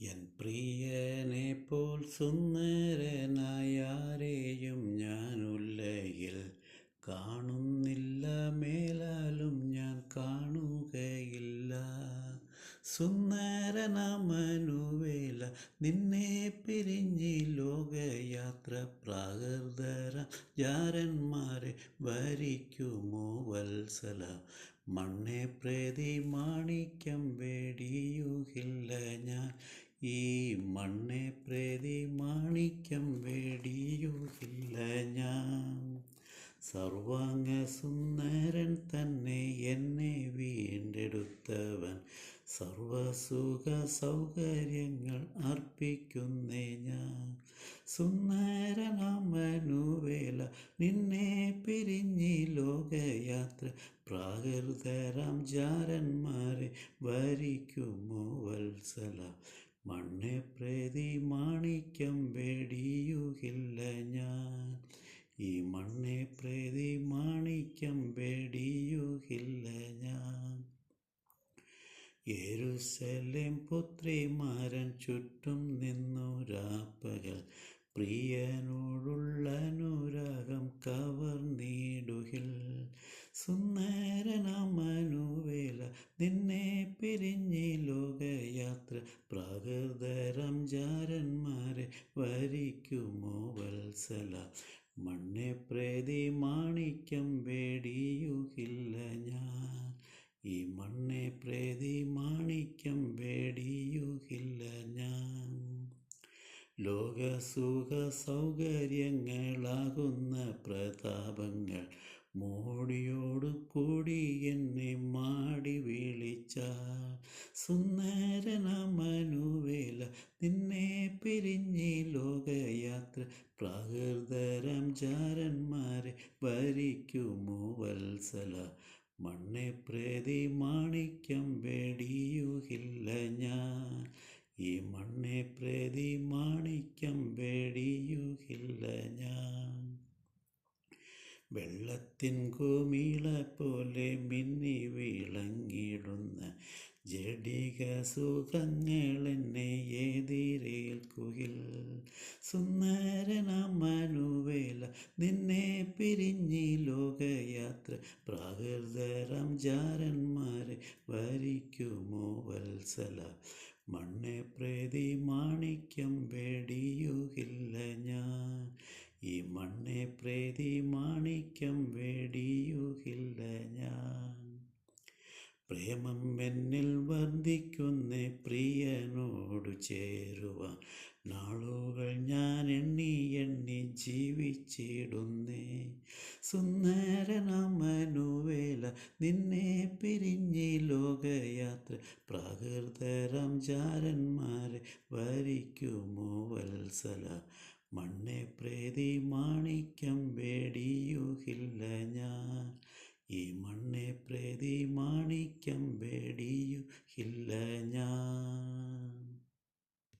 N പ്രിയനെ പോൽ സുന്ദരനായാരെയും ഞാൻ ഉലകിൽ കാണുന്നില്ല മേലാലും ഞാൻ കാണുകയില്ല. സുന്ദരനമനുവേല നിന്നെ പിരിഞ്ഞി ലോകയാത്ര പ്രാകൃതര ജാരന്മാരെ ഭരിക്കുമോ വത്സല? മണ്ണെ പ്രതി മാണിക്യം വേടിയുകില്ല ഞാൻ. ഈ മണ്ണെ പ്രതി മാണിക്യം വേടിയുകില്ല ഞാൻ. സർവാംഗ സുന്ദരൻ തന്നെ എന്നെ വീണ്ടെടുത്തവൻ. സർവസുഖ സൗകര്യങ്ങൾ അർപ്പിക്കുന്നേ ഞാൻ. സുന്ദരനാമനുവേല നിന്നെ പിരിഞ്ഞി ലോകയാത്ര. പ്രാകൃതരാം ജാരന്മാരെ ഭരിക്കുമോ വത്സല. മണ്ണെ പ്രതി മാണിക്യം വേടിയുകില്ല ഞാൻ. ഈ മണ്ണെ പ്രതി മാണിക്യം വേടിയുകില്ല ഞാൻ. യെരുസലേം പുത്രിമാരൻ ചുറ്റും നിന്നു രാപ്പകൽ. പ്രിയനോടുള്ള അനുരാഗം കവർന്നിടുകിൽ സുന്ദരനാമനുവേല നിന്നെ പിരിഞ്ഞി ലോകയാത്ര. പ്രാകൃതരം ജാരന്മാരെ വരിക്കുമോ വത്സല? മണ്ണെ പ്രതി മാണിക്യം വേടിയുകില്ല ഞാൻ. ഈ മണ്ണെ പ്രതി മാണിക്യം വേടിയുകില്ല ലോകസുഖ സൗകര്യങ്ങളാകുന്ന പ്രതാപങ്ങൾ മോടിയോടു കൂടി എന്നെ മാടി വിളിച്ച സുന്ദരന മനുവേല നിന്നെ പിരിഞ്ഞി ലോകയാത്ര പ്രാകൃതരം ചാരന്മാരെ ഭരിക്കുമോ വത്സല. മണ്ണെ പ്രതി മാണിക്യം വേടിയുകില്ല ഞാൻ. ഈ മണ്ണെ പ്രതി മാണിക്യം വേടിയുകില്ല ഞാൻ. വെള്ളത്തിൻ കുമിള പോലെ മിന്നി വിളങ്ങിടുന്ന ജഡിക സുഖങ്ങൾ എന്നെ സുന്ദരന മനുവേല നിന്നെ പിരിഞ്ഞി ലോകയാത്ര പ്രാകൃതരം ജാരന്മാരെ വരിക്കുമോ വത്സല. മണ്ണെ പ്രതി മാണിക്യം വേടിയുകില്ല ഞാൻ. ഈ മണ്ണെ പ്രതി മാണിക്യം വേടിയുകില്ല ഞാൻ. പ്രേമം എന്നിൽ വർദ്ധിക്കുന്ന പ്രിയനോടു ചേരുവാൻ. നാളുകൾ ഞാൻ എണ്ണി എണ്ണി ജീവിച്ചിടുന്നേ. സുന്ദരനമനുവേല നിന്നെ പിരിഞ്ഞി ലോകയാത്ര. പ്രാകൃതരം ജാരന്മാരെ വരിക്കുമോ വത്സല. മണ്ണെ പ്രേതി മാണിക്യം വേടിയുകില്ല ഞാൻ. ഈ മണ്ണെ പ്രതി മാണിക്യം വേടിയുകില്ല ഞാൻ.